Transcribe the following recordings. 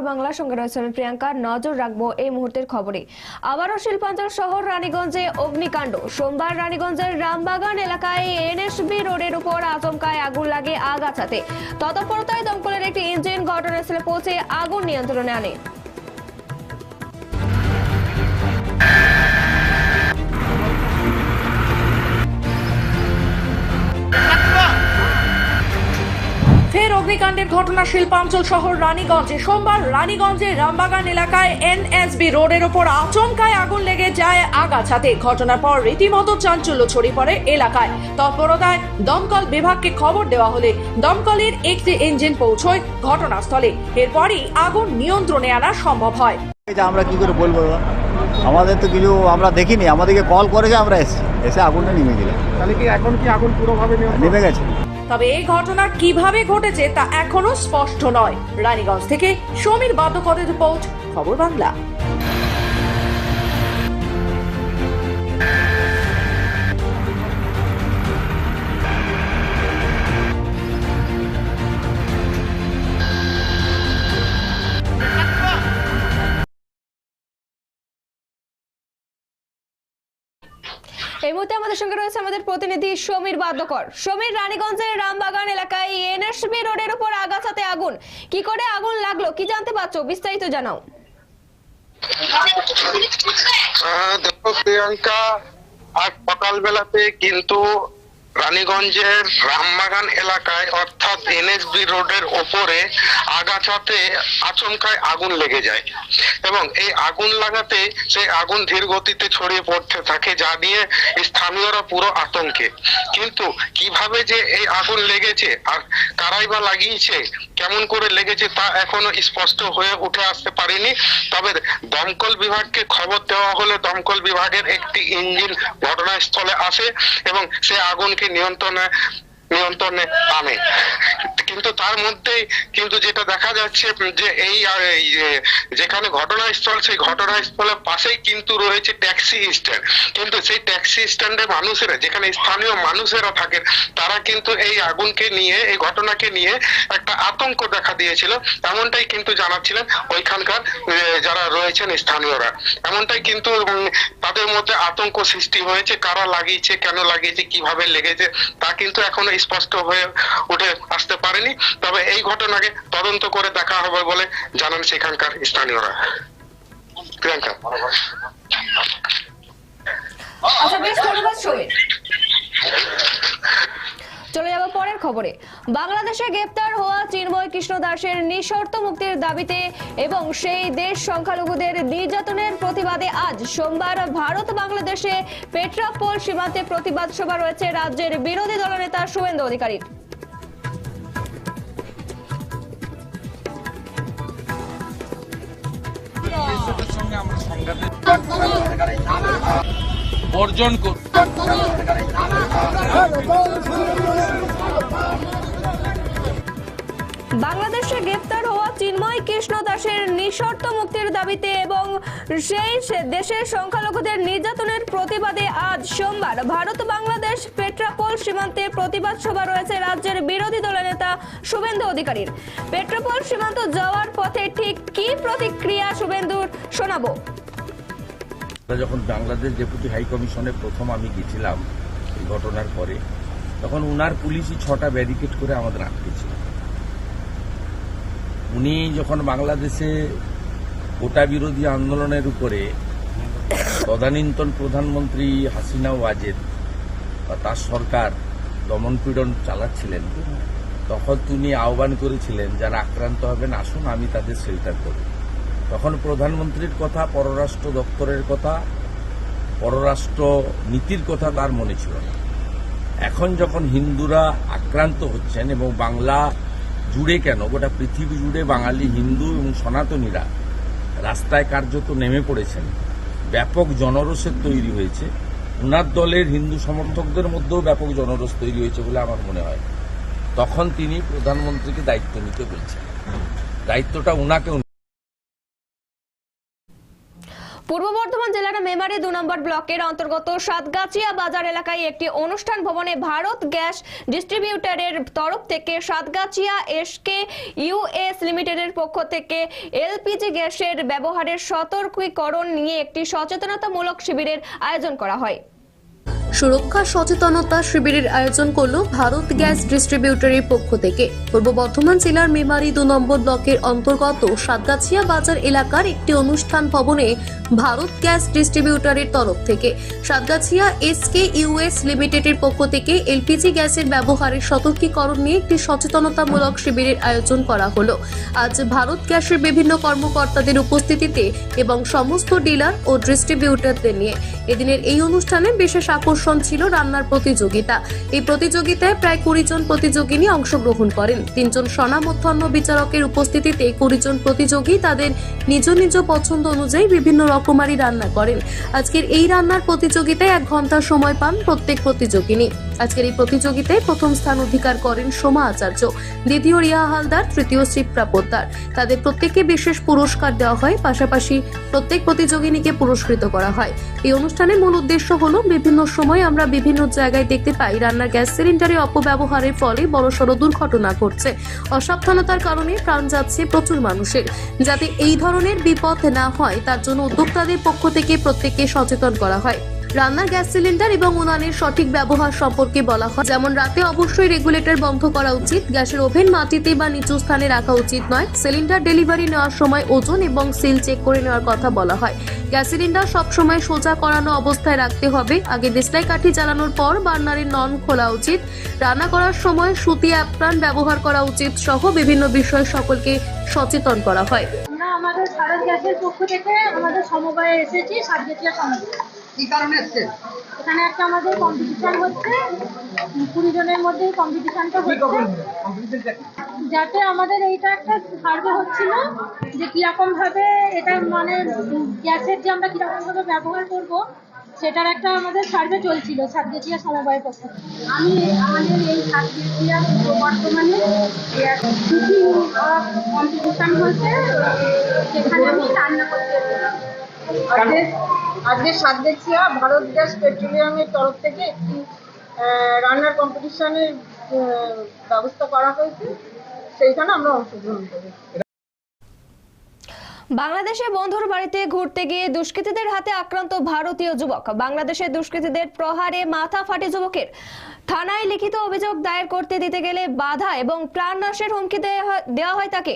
খবর বাংলা সঙ্গে রয়েছে আমি প্রিয়াঙ্কা। নজর রাখব এই মুহূর্তের খবরে। আবারও শিল্পাঞ্চল শহর, রানীগঞ্জে অগ্নিকাণ্ড। সোমবার রানীগঞ্জের রামবাগান এলাকায় এনএসবি রোডের উপর আচমকায় আগুন লাগে আগাছাতে। তৎপরতায় দমকলের একটি ইঞ্জিন ঘটনাস্থলে পৌঁছে আগুন নিয়ন্ত্রণে আনে। ফের অগ্নিকাণ্ডের ঘটনা শিল্পাঞ্চল শহর রানীগঞ্জে। সোমবার রানীগঞ্জের রামবাগান এলাকায় এনএসবি রোডের ওপর আচমকায় আগুন লেগে যায় আগাছাতে। ঘটনার পর রীতিমতো চাঞ্চল্য ছড়িয়ে পড়ে এলাকায়। তৎপরতায় দমকল বিভাগকে খবর দেওয়া হলে দমকলের একটি ইঞ্জিন পৌঁছয় ঘটনাস্থলে। এরপরই আগুন নিয়ন্ত্রণে আনা সম্ভব হয়। এটা আমরা কি করে বলব? আমাদের তো কিছু আমরা দেখিনি। আমাদেরকে কল করেছে আমরা এসেছি। এসে আগুনটা নিমে দিলাম তাহলে কি এখন কি আগুন পুরোভাবে নেমে গেছে। তবে এই ঘটনা কীভাবে ঘটেছে তা এখনও স্পষ্ট নয়। রানীগঞ্জ থেকে সমীর বাদ্যকরের রিপোর্ট, খবর বাংলা। মুহূর্তে আমাদের সঙ্গে রয়েছে আমাদের প্রতিনিধি সমীর বাদ্যকর। সমীর, রানীগঞ্জের রামবাগান এলাকায় এনএসবি রোডের উপর আগাছাতে আগুন। কি করে আগুন লাগল, কি জানতে পারছ? বিস্তারিত জানাও। দেখো, প্রিয়াঙ্কা, আজ সকালবেলাতে কিন্তু রানীগঞ্জের রামবাগান এলাকায়, অর্থাৎ এনএসবি রোডের ওপরে আগাছাতে আচমকায় আগুন লেগে যায়। এবং এই আগুন লাগাতে সেই আগুন ধীর গতিতে ছড়িয়ে পড়তে থাকে, যা নিয়ে স্থানীয়রা পুরো আতঙ্কে। কিন্তু কীভাবে যে এই আগুন লেগেছে আর কারাই বা লাগিয়েছে, কেমন করে লেগেছে তা এখনও স্পষ্ট হয়ে উঠে আসতে পারেনি। তবে দমকল বিভাগকে খবর দেওয়া হলে দমকল বিভাগের একটি ইঞ্জিন ঘটনাস্থলে আসে এবং সে আগুনকে নিয়ন্ত্রণে নিয়ন্ত্রণে আনে। কিন্তু তার মধ্যেই কিন্তু যেটা দেখা যাচ্ছে যে এই যেখানে ঘটনাস্থল, সেই ঘটনাস্থলের পাশেই কিন্তু রয়েছে ট্যাক্সি স্ট্যান্ড। কিন্তু সেই ট্যাক্সি স্ট্যান্ডে মানুষেরা, যেখানে স্থানীয় মানুষেরা থাকেন, তারা কিন্তু এই আগুনকে নিয়ে, এই ঘটনাকে নিয়ে একটা আতঙ্ক দেখা দিয়েছিল। এমনটাই কিন্তু জানাচ্ছিলেন ওইখানকার যারা রয়েছেন স্থানীয়রা। এমনটাই কিন্তু তাদের মধ্যে আতঙ্ক সৃষ্টি হয়েছে। কারা লাগিয়েছে, কেন লাগিয়েছে, কীভাবে লেগেছে, তা কিন্তু এখনও স্পষ্ট হয়ে উঠে আসতে পারেনি। তবে এই ঘটনাকে তদন্ত করে দেখা হবে বলে জানান সেখানকার স্থানীয়রা। প্রিয়াঙ্কা। আচ্ছা বেশ, ধন্যবাদ চলে যাব পরের খবরে। বাংলাদেশে গ্রেপ্তার হওয়া চিন্ময় কৃষ্ণ দাসের নিঃশর্ত মুক্তির দাবিতে এবং সেই দেশ সংখ্যালঘুদের নির্যাতনের প্রতিবাদে আজ সোমবার ভারত বাংলাদেশে পেট্রাপোল সীমান্তে প্রতিবাদ সভা রয়েছে রাজ্যের বিরোধী দলনেতা শুভেন্দু অধিকারীর। বর্জন বাংলাদেশে গ্রেপ্তার হওয়া চিন্ময় কৃষ্ণ দাসের নিঃশর্ত মুক্তির দাবিতে এবং সেই দেশের সংখ্যালঘুদের নির্যাতনের প্রতিবাদে আজ সোমবার ভারত বাংলাদেশ পেট্রাপোল সীমান্তে প্রতিবাদ সভা রয়েছে রাজ্যের বিরোধী দলের নেতা শুভেন্দু অধিকারীর। পেট্রাপোল সীমান্ত যাওয়ার পথে ঠিক কি প্রতিক্রিয়া শুভেন্দুর শোনাবো? যখন বাংলাদেশ ডেপুটি হাই কমিশনে প্রথম আমি গেছিলাম এই ঘটনার পরে, তখন উনার পুলিশই ছটা ব্যারিকেড করে আমাদের আটকেছিল উনি যখন বাংলাদেশে কোটা বিরোধী আন্দোলনের উপরে তদানীন্তন প্রধানমন্ত্রী হাসিনা ওয়াজেদ বা তার সরকার দমনপীড়ন চালাচ্ছিলেন, তখন তিনি আহ্বান করেছিলেন, যারা আক্রান্ত হবেন, আসুন, আমি তাদের শেল্টার করব তখন প্রধানমন্ত্রীর কথা, পররাষ্ট্র দপ্তরের কথা, পররাষ্ট্র নীতির কথা তার মনে ছিল না। এখন যখন হিন্দুরা আক্রান্ত হচ্ছেন এবং বাংলা জুড়ে কেন, গোটা পৃথিবী জুড়ে বাঙালি, হিন্দু এবং সনাতনীরা রাস্তায় কার্যত নেমে পড়েছেন, ব্যাপক জনরোষের তৈরি হয়েছে। উনার দলের হিন্দু সমর্থকদের মধ্যেও ব্যাপক জনরোষ তৈরি হয়েছে বলে আমার মনে হয়। তখন তিনি প্রধানমন্ত্রীকে দায়িত্ব নিতে বলছেন। দায়িত্বটা উনাকে পূর্ব বর্ধমান জেলার মেমারি দু নম্বর ব্লকের অন্তর্গত সাতগাছিয়া বাজার এলাকায় একটি অনুষ্ঠান ভবনে ভারত গ্যাস ডিস্ট্রিবিউটারের তরফ থেকে সাতগাছিয়া এসকে ইউএস লিমিটেডের পক্ষ থেকে এলপিজি গ্যাসের ব্যবহারের সতর্কীকরণ নিয়ে একটি সচেতনতামূলক শিবিরের আয়োজন করা হয়। সুরক্ষা, সচেতনতা শিবিরের আয়োজন করল ভারত গ্যাস ডিস্ট্রিবিউটরের পক্ষ থেকে। পূর্ব বর্ধমান জেলার মেমারি দু নম্বর ব্লকের অন্তর্গত সাতগাছিয়া বাজার এলাকার একটি অনুষ্ঠান ভবনে ভারত গ্যাস ডিস্ট্রিবিউটরের তরফ থেকে সাতগাছিয়া এসকে ইউএস লিমিটেডের পক্ষ থেকে এলপিজি গ্যাসের ব্যবহারের সতর্কীকরণ নিয়ে একটি সচেতনতামূলক শিবিরের আয়োজন করা হলো। আজ ভারত গ্যাসের বিভিন্ন কর্মকর্তাদের উপস্থিতিতে এবং সমস্ত ডিলার ও ডিস্ট্রিবিউটরদের নিয়ে। এদিনের এই অনুষ্ঠানে বিশেষ আকর্ষণ ছিল রান্নার প্রতিযোগিতা। এই প্রতিযোগিতায় প্রায় কুড়ি জন প্রতিযোগিনী অংশগ্রহণ করেন। তিনজন স্বনামধ্যাহ্ন বিচারকের উপস্থিতিতে কুড়ি জন প্রতিযোগী তাদের নিজ নিজ পছন্দ অনুযায়ী বিভিন্ন রকমারি রান্না করেন। আজকের এই রান্নার প্রতিযোগিতায় এক ঘণ্টা সময় পান প্রত্যেক প্রতিযোগিনী। আজকের এই প্রতিযোগিতায় প্রথম স্থান অধিকার করেন সোমা আচার্য, দ্বিতীয় রিয়া হালদার, তৃতীয় শিপ্রা পোদ্দার। তাদের প্রত্যেককে বিশেষ পুরস্কার দেওয়া হয়, পাশাপাশি প্রত্যেক প্রতিযোগিনীকে পুরস্কৃত করা হয়। এই অনুষ্ঠানের মূল উদ্দেশ্য হলো বিভিন্ন সময় আমরা বিভিন্ন জায়গায় দেখতে পাই, রান্নার গ্যাস সিলিন্ডারে অপব্যবহারের ফলে বড়সড় দুর্ঘটনা ঘটছে। অসাবধানতার কারণে প্রাণ যাচ্ছে প্রচুর মানুষের। যাতে এই ধরনের বিপদ না হয়, তার জন্য উদ্যোক্তাদের পক্ষ থেকে প্রত্যেককে সচেতন করা হয়। রান্নার গ্যাস সিলিন্ডার এবং উনানের সঠিক ব্যবহার সম্পর্কে বলা হয়। যেমন রাতে অবশ্যই রেগুলেটর বন্ধ করা উচিত, গ্যাসের ওভেন মাটিতে বা নিচু স্থানে রাখা উচিত নয়। সিলিন্ডার ডেলিভারি নেওয়ার সময় ওজন এবং সিল চেক করে নেওয়ার কথা বলা হয়। গ্যাস সিলিন্ডার সবসময় সোজা করানো অবস্থায় রাখতে হবে। আগে দেশলাই কাঠি জ্বালানোর পর বার্নারের নন খোলা উচিত। রান্না করার সময় সুতি অ্যাপ্রান ব্যবহার করা উচিত সহ বিভিন্ন বিষয় সকলকে সচেতন করা হয়। আমাদের ভারত গ্যাসের পক্ষ থেকে আমাদের সমবায়ে এসেছি সাতগেটিয়া সমবায় কি কারণে এসছেন? এখানে একটা আমাদের কম্পিটিশন হচ্ছে। কুড়ি জনের মধ্যে কম্পিটিশনটা হচ্ছে। যাতে আমাদের এইটা একটা সার্ভে হচ্ছিল যে কীরকম ভাবে এটা মানে গ্যাসের যে আমরা কীরকম ভাবে ব্যবহার করব সেটার একটা আমাদের সার্ভে চলছিল সাতগেটিয়া সমবায়ের পক্ষ থেকে। আমি আমাদের এই সাতগেটিয়া বর্তমানে কুকিং কম্পিটিশন হচ্ছে যেখানে আমি রান্না করতে এসেছি। আজকে আজকে দেখছি ভারত গ্যাস পেট্রোলিয়ামের তরফ থেকে একটি রান্নার কম্পিটিশনের ব্যবস্থা করা হয়েছে। সেইখানে আমরা অংশগ্রহণ করি বাংলাদেশে বন্ধুর বাড়িতে ঘুরতে গিয়ে দুষ্কৃতীদের হাতে আক্রান্ত ভারতীয় যুবক। বাংলাদেশের দুষ্কৃতীদের প্রহারে মাথা ফাটে যুবকের। থানায় লিখিত অভিযোগ দায়ের করতে দিতে গেলে বাধা এবং প্রাণনাশের হুমকি দেওয়া হয় তাকে।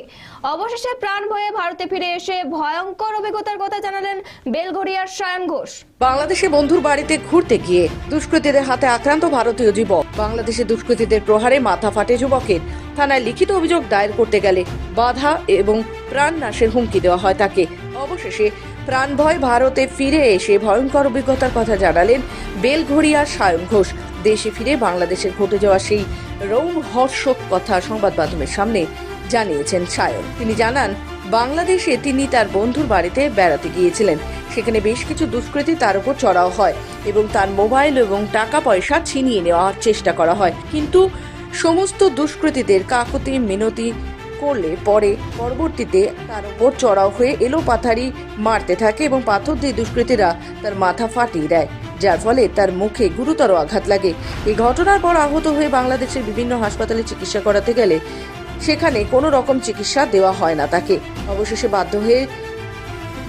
অবশেষে প্রাণ ভয়ে ভারতে ফিরে এসে ভয়ঙ্কর অভিজ্ঞতার কথা জানালেন বেলঘরিয়ার সায়ন ঘোষ। বাংলাদেশে বন্ধুর বাড়িতে ঘুরতে গিয়ে দুষ্কৃতীদের হাতে আক্রান্ত ভারতীয় যুবক। বাংলাদেশে দুষ্কৃতীদের প্রহারে মাথা ফাটে যুবকের। থানায় লিখিত অভিযোগ দায়ের করতে গেলে বাধা এবং প্রাণ নাশের হুমকি দেওয়া হয় তাকে। অবশেষে প্রাণ ভয় ভারতে ফিরে এসে ভয়ঙ্কর অভিজ্ঞতার কথা জানালেন বেলঘড়িয়া সায়ন ঘোষ। দেশে ফিরে বাংলাদেশের ঘটে যাওয়া সেই রোমহর্ষক কথা সংবাদ মাধ্যমের সামনে জানিয়েছেন সায়ন। তিনি জানান, বাংলাদেশে তিনি তার বন্ধুর বাড়িতে বেড়াতে গিয়েছিলেন। সেখানে বেশ কিছু দুষ্কৃতী তার উপর চড়াও হয় এবং তার মোবাইল এবং টাকা পয়সা ছিনিয়ে নেওয়ার চেষ্টা করা হয়। কিন্তু সমস্ত দুষ্কৃতীদের কাকতি, মিনতি করলে পরে পরবর্তীতে তার উপর চড়াও হয়ে এলো পাথারি মারতে থাকে এবং পাথর দিয়ে দুষ্কৃতীরা তার মাথা ফাটিয়ে দেয়। যার ফলে তার মুখে গুরুতর আঘাত লাগে। এই ঘটনার পর আহত হয়ে বাংলাদেশের বিভিন্ন হাসপাতালে চিকিৎসা করাতে গেলে সেখানে কোনো রকম চিকিৎসা দেওয়া হয় না তাকে। অবশেষে বাধ্য হয়ে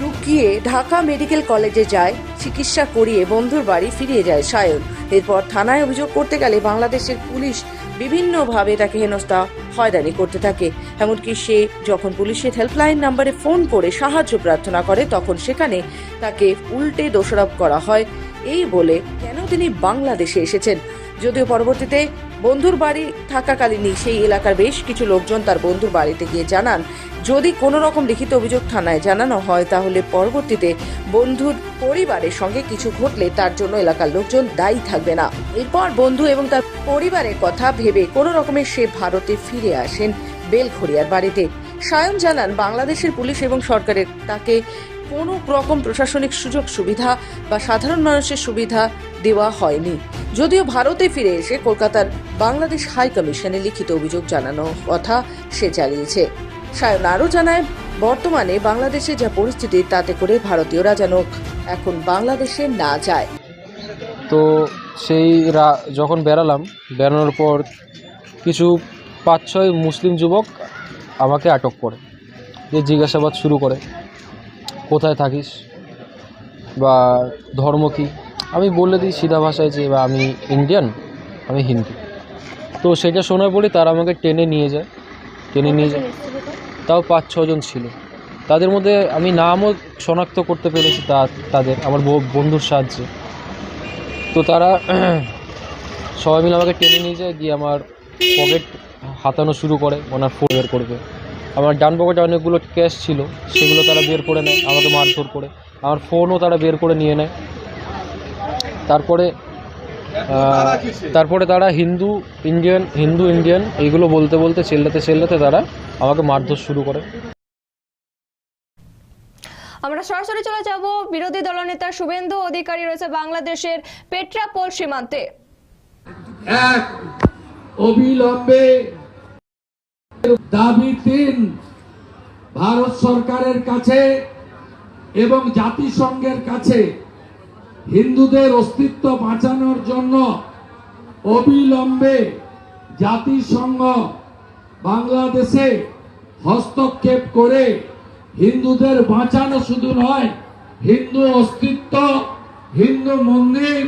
লুকিয়ে ঢাকা মেডিকেল কলেজে যায়, চিকিৎসা করিয়ে বন্ধুর বাড়ি ফিরিয়ে যায় সায়ন। এরপর থানায় অভিযোগ করতে গেলে বাংলাদেশের পুলিশ বিভিন্নভাবে তাকে হেনস্থা, হয়রানি করতে থাকে। এমনকি সে যখন পুলিশের হেল্পলাইন নাম্বারে ফোন করে সাহায্য প্রার্থনা করে, তখন সেখানে তাকে উল্টে দোষারোপ করা হয়। এই বলে কেন তিনি বাংলাদেশে এসেছেন? যদিও পরবর্তীতে বন্ধুর বাড়ি থাকাকালীনই সেই এলাকার বেশ কিছু লোকজন তার বন্ধুর বাড়িতে গিয়ে জানান যদি কোনো রকম লিখিত অভিযোগ থানায় জানানো হয়, তাহলে পরবর্তীতে বন্ধুর পরিবারের সঙ্গে কিছু ঘটলে তার জন্য এলাকার লোকজন দায়ী থাকবে না। এরপর বন্ধু এবং তার পরিবারের কথা ভেবে কোনো রকমের সে ভারতে ফিরে আসেন বেলঘড়িয়ার বাড়িতে। সায়ন জানান, বাংলাদেশের পুলিশ এবং সরকারের তাকে কোনো রকম প্রশাসনিক সুযোগ সুবিধা বা সাধারণ মানুষের সুবিধা দেওয়া হয়নি। যদিও ভারতে ফিরে এসে কলকাতার বাংলাদেশ হাই কমিশনে লিখিত অভিযোগ জানানো কথা সে চালিয়েছে সায়ন আরও জানায়, বর্তমানে বাংলাদেশে যা পরিস্থিতি তাতে করে ভারতীয়রা যেন এখন বাংলাদেশে না যায়। তো সেই রা- যখন বেরালাম বেরানোর পর কিছু পাঁচ ছয় মুসলিম যুবক আমাকে আটক করে, যে জিজ্ঞাসাবাদ শুরু করে, কোথায় থাকিস? বা ধর্ম কী? আমি বলে দিই সিধা ভাষায় যে, বা আমি ইন্ডিয়ান আমি হিন্দু। তো সেটা শোনার পরে তারা আমাকে টেনে নিয়ে যায়, টেনে নিয়ে যায়। তাও পাঁচ, ছজন ছিল। তাদের মধ্যে আমি নামও শনাক্ত করতে পেরেছি তা, তাদের, আমার বন্ধুর সাহায্যে। তো তারা সবাই মিলে আমাকে টেনে নিয়ে যায়, দিয়ে আমার পকেট হাতানো শুরু করে, ওনার ফোন বের করবে আমার ডান পকেটে অনেকগুলো ক্যাশ ছিল, সেগুলো তারা বের করে নেয়, আমাকে মারধর করে। আমার ফোনও তারা বের করে নিয়ে নেয়। তারপরে তারপরে তারা হিন্দু ইন্ডিয়ান হিন্দু ইন্ডিয়ান এইগুলো বলতে বলতে, চেল্লাতে চেল্লাতে তারা আমাকে মারধর শুরু করে। আমরা সরাসরি চলে যাব। বিরোধী দলনেতা শুভেন্দু অধিকারী রয়েছে বাংলাদেশের পেট্রাপোল সীমান্তে। এক অবিলম্বে দাবি তিন ভারত সরকারের কাছে এবং জাতিসংঘের কাছে হিন্দুদের অস্তিত্ব বাঁচানোর জন্য অবিলম্বে জাতিসংঘ বাংলাদেশে হস্তক্ষেপ করে হিন্দুদের বাঁচানো শুধু নয়, হিন্দু অস্তিত্ব, হিন্দু মন্দির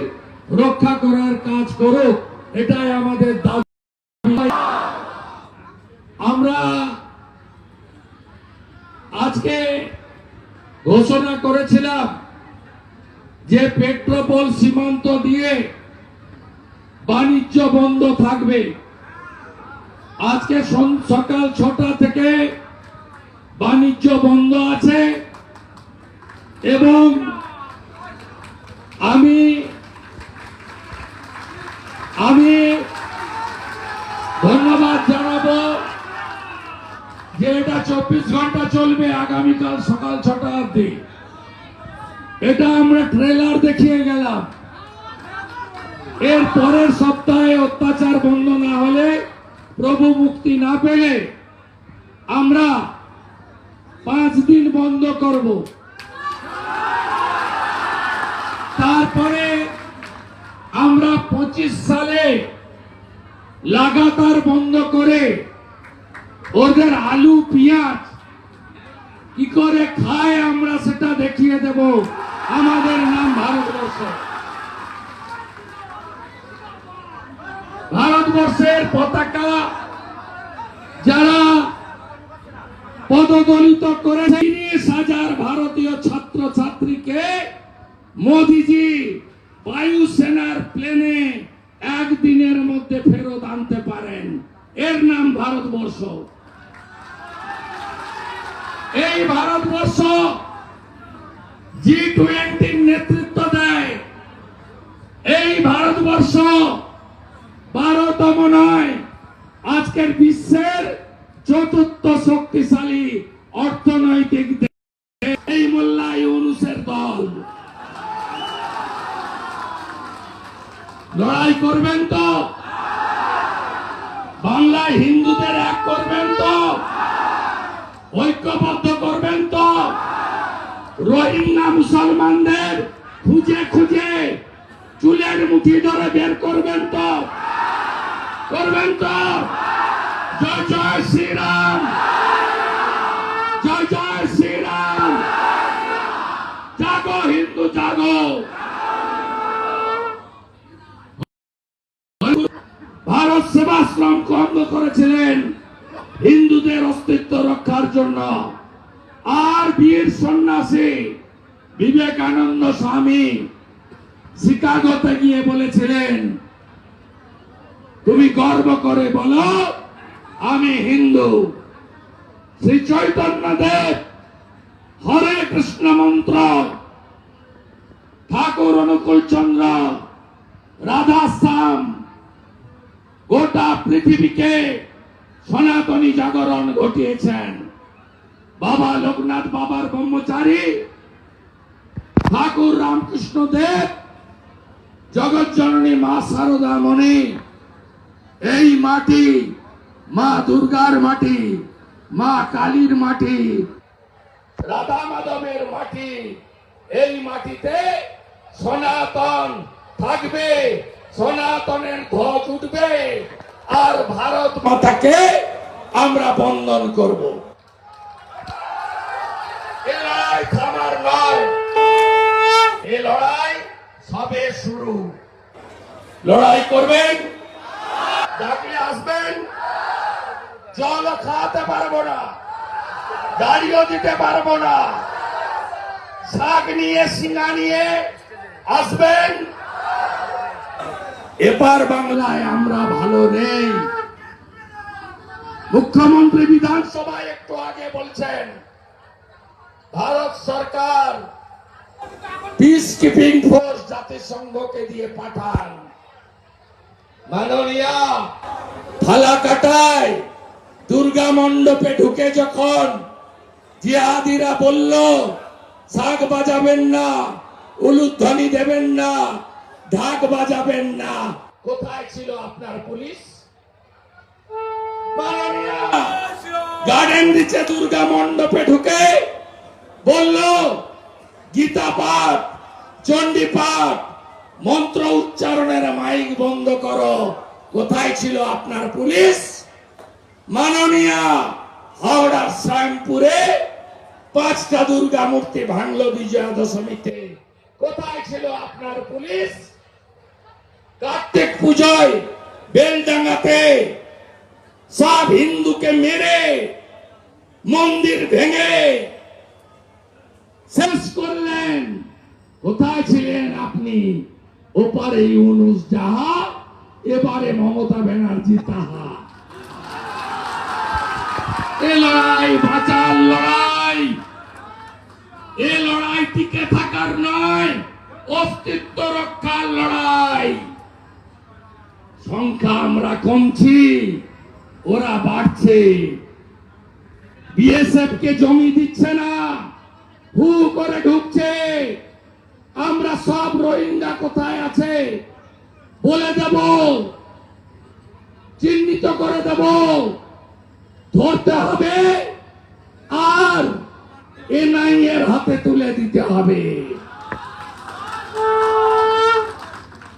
রক্ষা করার কাজ করুক, এটাই আমাদের দাবি। আমরা আজকে ঘোষণা করেছিলাম যে পেট্রোপল সীমান্ত দিয়ে বাণিজ্য বন্ধ থাকবে। আজকে সকাল ছটা থেকে বাণিজ্য বন্ধ আছে এবং আমি আমি ধন্যবাদ জানাব যে এটা চব্বিশ ঘণ্টা চলবে আগামীকাল সকাল ছটা অব্দি এটা আমরা ট্রেলার দেখিয়ে গেলাম। এর পরের সপ্তাহে অত্যাচার বন্ধ না হলে প্রভু মুক্তি না পেলে আমরা পাঁচ দিন বন্ধ করব। তারপরে আমরা পঁচিশ সালে লাগাতার বন্ধ করে ওদের আলু, পেঁয়াজ কি করে খায় আমরা সেটা দেখিয়ে দেব। আমাদের নাম ভারতবর্ষ। ভারতবর্ষের পতাকা যারা পদদলিত করেছে, তিরিশ হাজার ভারতীয় ছাত্র ছাত্রীকে মোদিজি বায়ুসেনার প্লেনে একদিনের মধ্যে ফেরত আনতে পারেন। এর নাম ভারতবর্ষ। এই ভারতবর্ষ জি টোয়েন্টির নেতৃত্ব দেয়। এই ভারতবর্ষ নয়। আজকের বিশ্বের চতুর্থ শক্তিশালী অর্থনৈতিক এই মোল্লা ইউনুসের দল। লড়াই করবেন তো? বাংলায় হিন্দুদের এক করবেন তো? ঐক্যবদ্ধ করবেন তো? রোহিঙ্গা মুসলমানদের খুঁজে খুঁজে চুলের মুঠি ধরে বের করবেন তো? করবেন তো জয় জয় শ্রীরাম। জয় জয় শ্রীরাম। জাগো হিন্দু, জাগো। ভারত সেবাশ্রম বন্ধ করেছিলেন হিন্দুদের অস্তিত্ব রক্ষার জন্য। আর বীর সন্ন্যাসী বিবেকানন্দ স্বামী শিকাগোতে গিয়ে বলেছিলেন তুমি গর্ব করে বলো, আমি হিন্দু। শ্রী চৈতন্য দেব, হরে কৃষ্ণ মন্ত্র, ঠাকুর অনুকূল চন্দ্র রাধা শ্যাম গোটা পৃথিবীকে সনাতনী জাগরণ ঘটিয়েছেন। বাবা লোকনাথ বাবার ব্রহ্মচারী, ঠাকুর রামকৃষ্ণ দেব জগৎ জননী মা শারদা মণি এই মাটি, মা দুর্গার মাটি, মা কালীর মাটি, রাধা মাধবের মাটি, এই মাটিতে সনাতন থাকবে, সনাতনের ধ্বজ উঠবে, আর ভারত মাতাকে আমরা বন্দন করব। থামার লড়াই সবে শুরু। লড়াই করবেন ডাকলে আসবেন? জল খাওয়াতে পারব না। দিতে পারব না। শাক নিয়ে, সিঙ্গা নিয়ে আসবেন? এবার বাংলায় আমরা ভালো নেই। মুখ্যমন্ত্রী বিধানসভায় একটু আগে বলছেন, ভারত সরকার পিস কিপিং ফোর্স জাতিসংঘকে দিয়ে পাঠান। মাননীয়া ফালাকাটায় দুর্গা মণ্ডপে ঢুকে যখন জিহাদিরা বলল শাক বাজাবেন না উলুধ্বনি দেবেন না ঢাক বাজাবেন না। কোথায় ছিল আপনার পুলিশ? গার্ডেন দিচ্ছে দুর্গা মণ্ডপে ঢুকে বলল গীতা পাঠ চণ্ডী পাঠ মন্ত্র উচ্চারণের মাইক বন্ধ করো। কোথায় ছিল আপনার পুলিশ? মাননীয়া হাওড়ার শ্যামপুরে পাঁচটা দুর্গা মূর্তি ভাঙলো বিজয়া দশমীতে কোথায় ছিল আপনার পুলিশ? কার্তিক পুজোয় বেলডাঙ্গাতে সব হিন্দুকে মেরে মন্দির ভেঙে শেষ করলেন। কোথায় ছিলেন আপনি? ওপারে ইউনুস যাহা, এবারে মমতা ব্যানার্জি তাহা। এ লড়াই বাঁচার লড়াই। এ লড়াই টিকে থাকার নয়, অস্তিত্ব রক্ষার লড়াই। সংখ্যা আমরা কমছি, ওরা বাড়ছে। বিএসএফ কে জমি দিচ্ছে না, হু করে ঢুকছে। আমরা সব রোহিঙ্গা কোথায় আছে? বলে দেব। চিহ্নিত করে দেব। ধরতে হবে। আর এনআই এর হাতে তুলে দিতে হবে।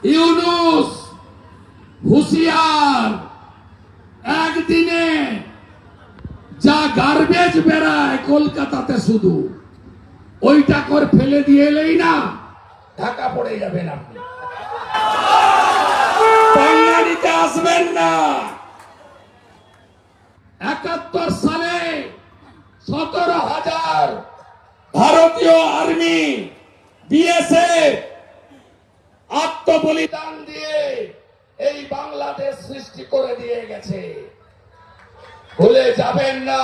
ইউনুস হুশিয়ার। একদিনে যা গার্বেজ বেড়ায় কলকাতাতে শুধু, ওইটা কর ফেলে দিয়ে এলেই না। ঢাকা পড়ে যাবেন আপনি। বাঙালিতে আসবেন না। একাত্তর সালে সতেরো হাজার ভারতীয় আর্মি বিএসএফ আত্মবলিদান দিয়ে এই বাংলাদেশ সৃষ্টি করে দিয়ে গেছে। ভুলে যাবেন না।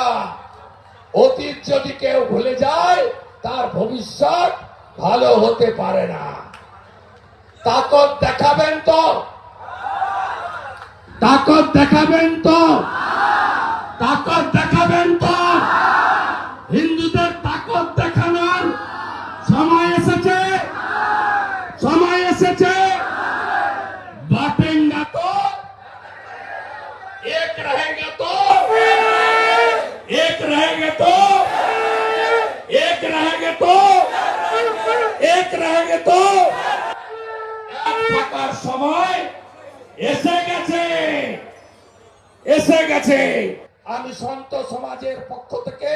অতীত যদি কেউ ভুলে যায় তার ভবিষ্যৎ ভালো হতে পারে না। তাকত দেখাবেন তো? তাকত দেখাবেন তো? তাকত দেখাবেন তো? তো সময় এসে গেছে। এসে গেছে। আমি সন্ত সমাজের পক্ষ থেকে